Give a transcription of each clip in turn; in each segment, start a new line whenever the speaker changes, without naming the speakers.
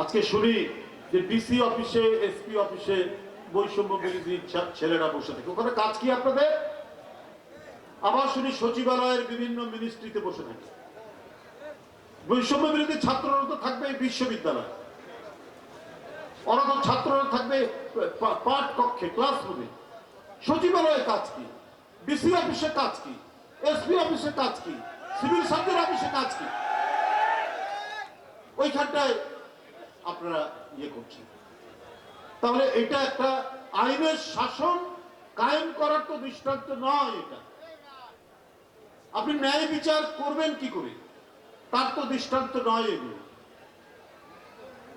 আজকে শুনি যে ডিসি অফিসে, এসপি অফিসে বৈষম্য বিরোধী ছেলেরা বসে থাকে। ওখানে কাজ কি আপনাদের? আবার শুনি সচিবালয়ের বিভিন্ন মিনিস্ট্রিতে বসে থাকে। বৈষম্য বিরোধী ছাত্ররা তো থাকবে বিশ্ববিদ্যালয়। তো ছাত্ররা থাকবে পাঠ কক্ষে ক্লাসরুমে সচিবালয়ে কাজ কি? ডিসি অফিসে কাজ কি? এসপি অফিসে কাজ কি? সিভিল সার্জন অফিসে কাজ কি? ওইখানটায় আপনারা ইয়ে করছেন। তাহলে এটা একটা আইনের শাসন কায়েম করার তো দৃষ্টান্ত নয় এটা। আপনি ন্যায় বিচার করবেন কি করে? তার তো দৃষ্টান্ত নয় এগুলো।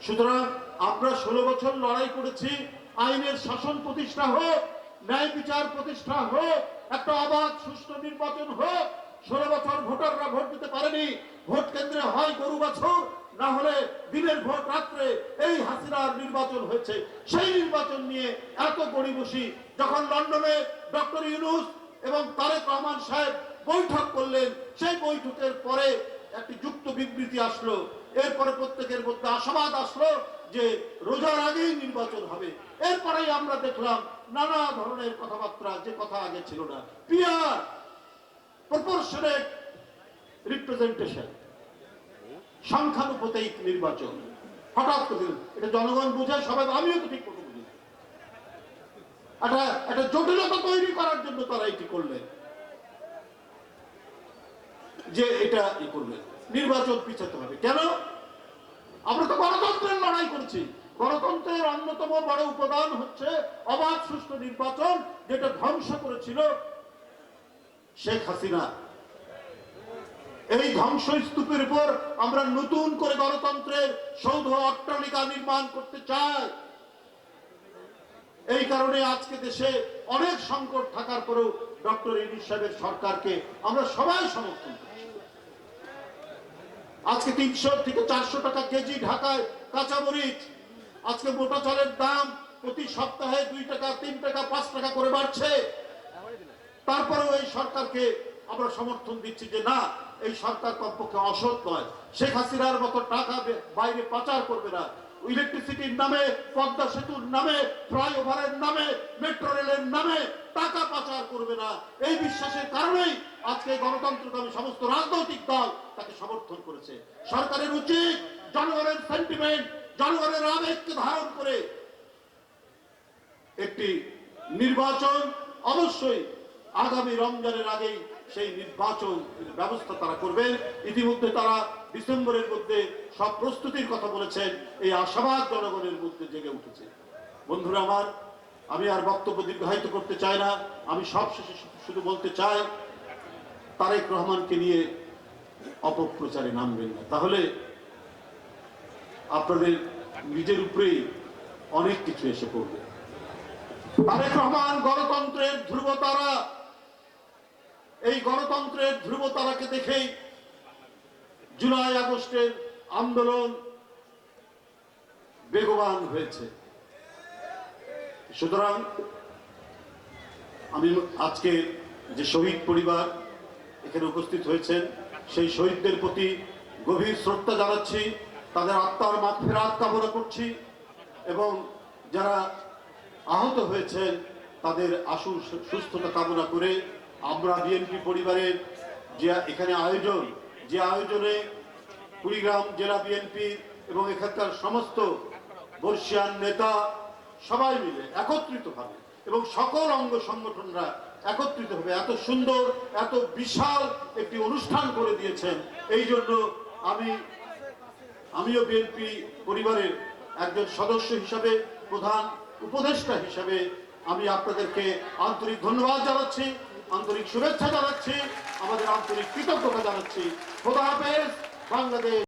সুতরাং আমরা ষোলো বছর লড়াই করেছি, আইনের শাসন প্রতিষ্ঠা হোক, ন্যায় বিচার প্রতিষ্ঠা হোক, একটা অবাধ, সুষ্ঠু নির্বাচন হোক, ষোলো বছর ভোটাররা ভোট দিতে পারেনি, ভোট কেন্দ্রে হয় গরু বছর না হলে দিনের ভোট রাত্রে এই হাসিনার নির্বাচন হয়েছে। সেই নির্বাচন নিয়ে এত গড়িবসি যখন লন্ডনে ডক্টর ইউনুস এবং তারেক রহমান সাহেব বৈঠক করলেন, সেই বৈঠকের পরে একটি যুক্ত বিবৃতি আসলো। এরপরে প্রত্যেকের মধ্যে আশাবাদ আসলো যে রোজার আগেই নির্বাচন হবে। এরপরেই আমরা দেখলাম নানা ধরনের কথাবার্তা, যে কথা আগে ছিল না। পিয়ার প্রপোর্শনেট রিপ্রেজেন্টেশন সংখ্যানুপাতিক নির্বাচন। হঠাৎ করে এটা জনগণ বুঝে সবাই আমিও তো ঠিক মতো বুঝি একটা একটা জটিলতা তৈরি করার জন্য তারা এটি করলেন। যে এটা ই নির্বাচন পিছাতে হবে। কেন? আমরা তো গণতন্ত্রের লড়াই করছি। গণতন্ত্রের অন্যতম বড় উপাদান হচ্ছে অবাধ, সুষ্ঠু নির্বাচন, যেটা ধ্বংস করেছিল শেখ হাসিনা। এই ধ্বংস স্তূপের উপর আমরা নতুন করে গণতন্ত্রের সৌধ অট্টালিকা নির্মাণ করতে চাই। এই কারণে আজকে দেশে অনেক সংকট থাকার পরেও ডক্টর ইউনুস সাহেবের সরকারকে আমরা সবাই সমর্থন আজকে তিনশো থেকে চারশো টাকা কেজি ঢাকায় কাঁচামরিচ আজকে মোটা চালের দাম প্রতি সপ্তাহে দুই টাকা, তিন টাকা, পাঁচ টাকা করে বাড়ছে। তারপরেও এই সরকারকে আমরা সমর্থন দিচ্ছি যে না, এই সরকার কমপক্ষে অসৎ নয়। শেখ হাসিনার মতো টাকা বাইরে পাচার করবে না। ইলেকট্রিসিটির নামে, পদ্মা সেতুর নামে, ফ্লাইওভারের নামে, মেট্রো রেলের নামে টাকা পাচার করবে না। এই বিশ্বাসের কারণেই আজকে গণতন্ত্রকামী সমস্ত রাজনৈতিক দল তাকে সমর্থন করেছে। সরকারের উচিত জনগণের সেন্টিমেন্ট জনগণের আবেগকে ধারণ করে একটি নির্বাচন অবশ্যই আগামী রমজানের আগেই সেই নির্বাচন ব্যবস্থা তারা করবেন ইতিমধ্যে তারা ডিসেম্বরের মধ্যে সব প্রস্তুতির কথা বলেছেন। এই আশাবাদ জনগণের মধ্যে জেগে উঠেছে। বন্ধুরা আমার, আমি আর বক্তব্য দীর্ঘায়িত করতে চাই না। আমি সব শেষে শুধু বলতে চাই, তারেক রহমানকে নিয়ে অপপ্রচারে নামবেন না। তাহলে আপনাদের নিজের উপরেই অনেক কিছু এসে পড়বে। তারেক রহমান গণতন্ত্রের ধ্রুবতারা এই গণতন্ত্রের ধ্রুবতারাকে দেখেই জুলাই আগস্টের আন্দোলন বেগবান হয়েছে। সুতরাং আমি আজকে যে শহীদ পরিবার এখানে উপস্থিত হয়েছেন, সেই শহীদদের প্রতি গভীর শ্রদ্ধা জানাচ্ছি, তাদের আত্মার মাঠ ফেরাত কামনা করছি এবং যারা আহত হয়েছেন, তাদের আশু সুস্থতা কামনা করে আমরা বিএনপি পরিবারের যে এখানে আয়োজন, যে আয়োজনে কুড়িগ্রাম জেলা বিএনপি এবং এখানকার সমস্ত বর্ষিয়ান নেতা সবাই মিলে একত্রিতভাবে এবং সকল অঙ্গ সংগঠনরা একত্রিত হবে এত সুন্দর, এত বিশাল একটি অনুষ্ঠান করে দিয়েছেন। এই জন্য আমি, আমিও বিএনপি পরিবারের একজন সদস্য হিসাবে, প্রধান উপদেষ্টা হিসাবে আমি আপনাদেরকে আন্তরিক ধন্যবাদ জানাচ্ছি, আন্তরিক শুভেচ্ছা জানাচ্ছি, আমাদের আন্তরিক কৃতজ্ঞতা জানাচ্ছি। খোদা হাফেজ, বাংলাদেশ।